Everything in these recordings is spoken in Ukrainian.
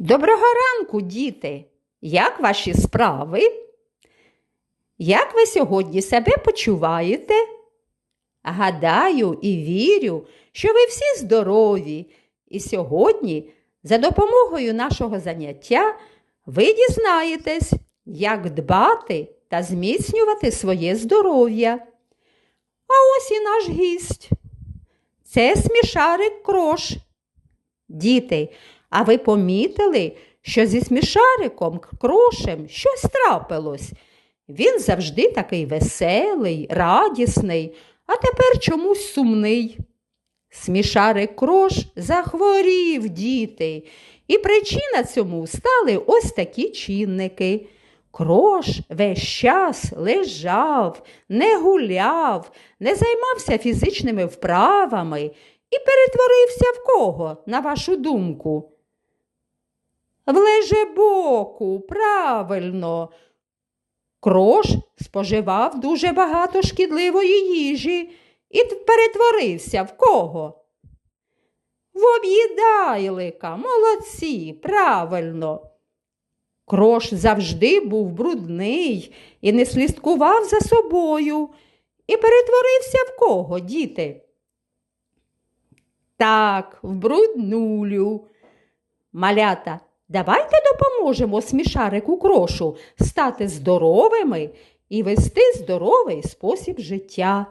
Доброго ранку, діти! Як ваші справи? Як ви сьогодні себе почуваєте? Гадаю і вірю, що ви всі здорові, і сьогодні, за допомогою нашого заняття, ви дізнаєтесь, як дбати та зміцнювати своє здоров'я. А ось і наш гість. Це смішарик крош. Діти, а ви помітили, що зі смішариком крошем щось трапилось? Він завжди такий веселий, радісний, а тепер чомусь сумний. Смішарик крош захворів, діти, і причина цьому стали ось такі чинники. Крош весь час лежав, не гуляв, не займався фізичними вправами і перетворився в кого, на вашу думку? В лежебоку, правильно. Крош споживав дуже багато шкідливої їжі і перетворився в кого? В об'їдайлика, молодці, правильно. Крош завжди був брудний і не слідкував за собою і перетворився в кого, діти? Так, в бруднулю. Малята, давайте допоможемо смішарику крошу стати здоровими і вести здоровий спосіб життя.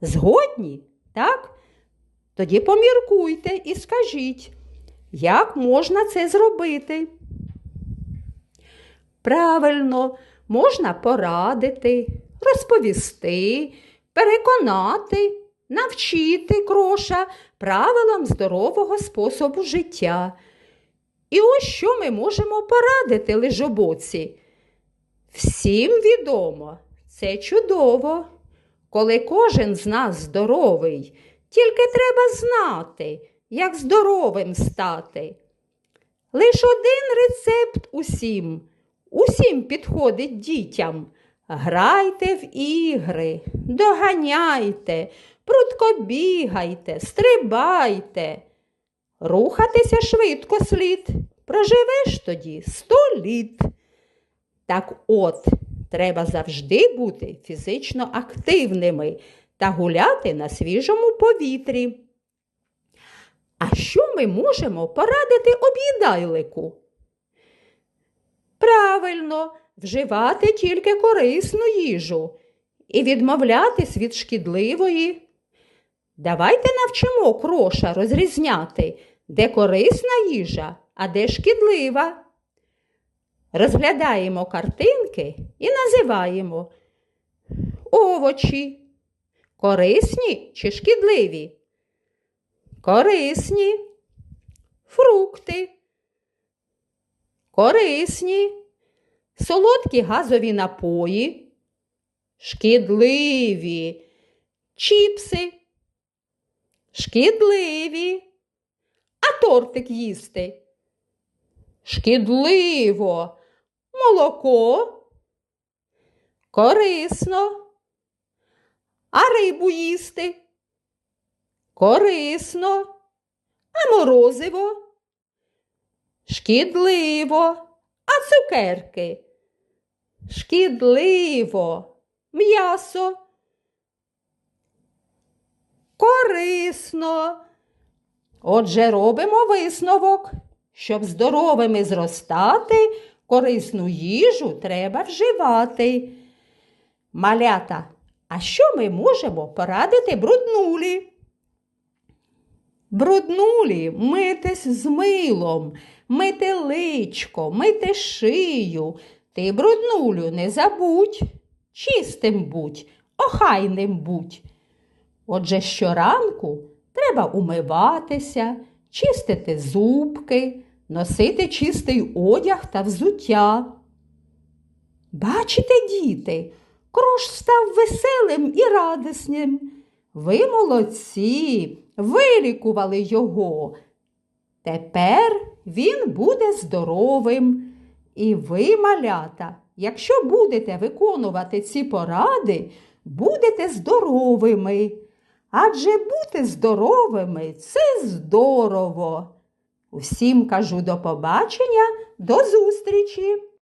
Згодні, так? Тоді поміркуйте і скажіть, як можна це зробити? Правильно, можна порадити, розповісти, переконати, навчити кроша правилам здорового способу життя. І ось що ми можемо порадити лежобоці. Всім відомо, це чудово, коли кожен з нас здоровий, тільки треба знати, як здоровим стати. Лиш один рецепт усім, усім підходить дітям. Грайте в ігри, доганяйте, прудко бігайте, стрибайте. Рухатися швидко слід, проживеш тоді сто літ. Так от, треба завжди бути фізично активними та гуляти на свіжому повітрі. А що ми можемо порадити об'їдайлику? Правильно, вживати тільки корисну їжу і відмовлятись від шкідливої. Давайте навчимо кроша розрізняти, де корисна їжа, а де шкідлива. Розглядаємо картинки і називаємо овочі. Корисні чи шкідливі? Корисні. Фрукти. Корисні. Солодкі газові напої. Шкідливі. Чіпси. Шкідливі. А тортик їсти. Шкідливо. Молоко. Корисно. А рибу їсти. Корисно. А морозиво. Шкідливо. А цукерки. Шкідливо. М'ясо. Корисно. Отже, робимо висновок. Щоб здоровими зростати, корисну їжу треба вживати. Малята, а що ми можемо порадити бруднулі? Бруднулі митись з милом, мити личко, мити шию. Ти, бруднулю, не забудь, чистим будь, охайним будь. Отже, щоранку треба умиватися, чистити зубки, носити чистий одяг та взуття. Бачите, діти, крош став веселим і радісним. Ви молодці, вилікували його. Тепер він буде здоровим. І ви, малята, якщо будете виконувати ці поради, будете здоровими. Адже бути здоровими це здорово. Усім кажу до побачення, до зустрічі!